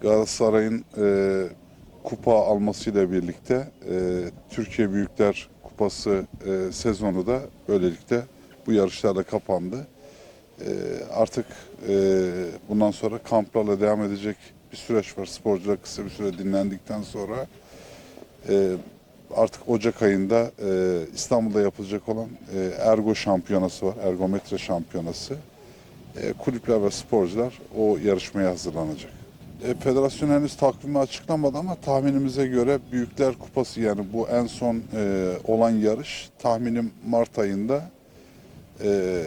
Galatasaray'ın e, kupa almasıyla birlikte e, Türkiye Büyükler Kupası e, sezonu da böylelikle bu yarışlarla kapandı. E, artık e, bundan sonra kamplarla devam edecek bir süreç var. Sporcular kısa bir süre dinlendikten sonra e, artık Ocak ayında e, İstanbul'da yapılacak olan e, Ergo Şampiyonası var. Ergometre Şampiyonası. E, kulüpler ve sporcular o yarışmaya hazırlanacak. E, federasyon henüz takvimi açıklamadı ama tahminimize göre Büyükler Kupası yani bu en son e, olan yarış tahminim Mart ayında e,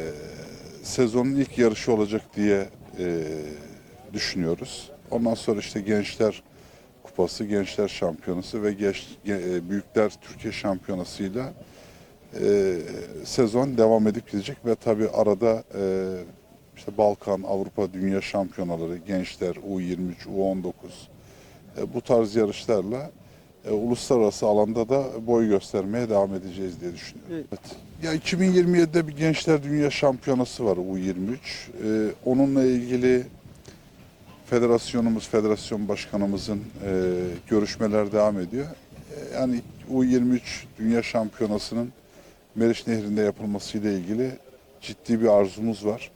sezonun ilk yarışı olacak diye e, düşünüyoruz. Ondan sonra işte Gençler Kupası, Gençler Şampiyonası ve Genç, Ge- e, Büyükler Türkiye Şampiyonası'yla e, sezon devam edip gidecek ve tabii arada e, işte Balkan, Avrupa Dünya Şampiyonaları, Gençler, U23, U19 e, bu tarz yarışlarla e, uluslararası alanda da boy göstermeye devam edeceğiz diye düşünüyorum. Evet. Ya 2027'de bir Gençler Dünya Şampiyonası var U23. E, onunla ilgili federasyonumuz, federasyon başkanımızın e, görüşmeler devam ediyor. E, yani U23 Dünya Şampiyonası'nın Meriç Nehri'nde yapılmasıyla ilgili ciddi bir arzumuz var.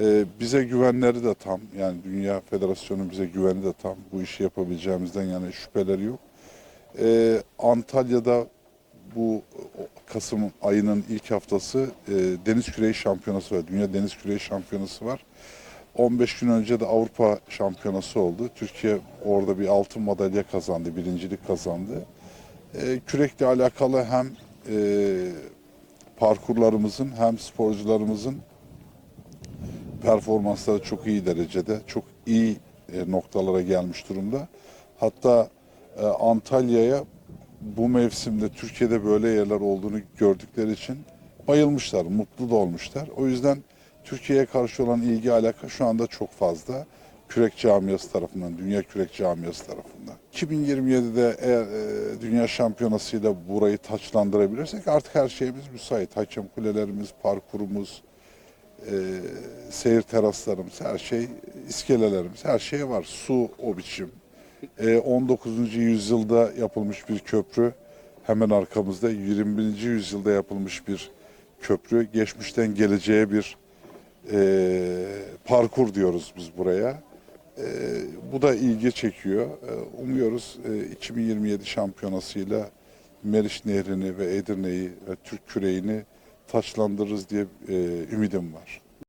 E, bize güvenleri de tam, yani Dünya Federasyonu bize güveni de tam. Bu işi yapabileceğimizden yani şüpheleri yok. E, Antalya'da bu Kasım ayının ilk haftası e, Deniz Küreği Şampiyonası var. Dünya Deniz Küreği Şampiyonası var. 15 gün önce de Avrupa Şampiyonası oldu. Türkiye orada bir altın madalya kazandı, birincilik kazandı. E, kürekle alakalı hem e, parkurlarımızın hem sporcularımızın performansları çok iyi derecede, çok iyi e, noktalara gelmiş durumda. Hatta e, Antalya'ya bu mevsimde Türkiye'de böyle yerler olduğunu gördükleri için bayılmışlar, mutlu da olmuşlar. O yüzden Türkiye'ye karşı olan ilgi alaka şu anda çok fazla. Kürek camiası tarafından, Dünya Kürek Camiası tarafından. 2027'de eğer e, Dünya Şampiyonası'yla burayı taçlandırabilirsek artık her şeyimiz müsait. Hakem kulelerimiz, parkurumuz, e, seyir teraslarımız, her şey, iskelelerimiz, her şey var. Su o biçim. E, 19. yüzyılda yapılmış bir köprü. Hemen arkamızda 21. yüzyılda yapılmış bir köprü. Geçmişten geleceğe bir e, parkur diyoruz biz buraya. E, bu da ilgi çekiyor. E, umuyoruz e, 2027 şampiyonasıyla Meriç Nehri'ni ve Edirne'yi Türk küreğini taçlandırırız diye e, ümidim var.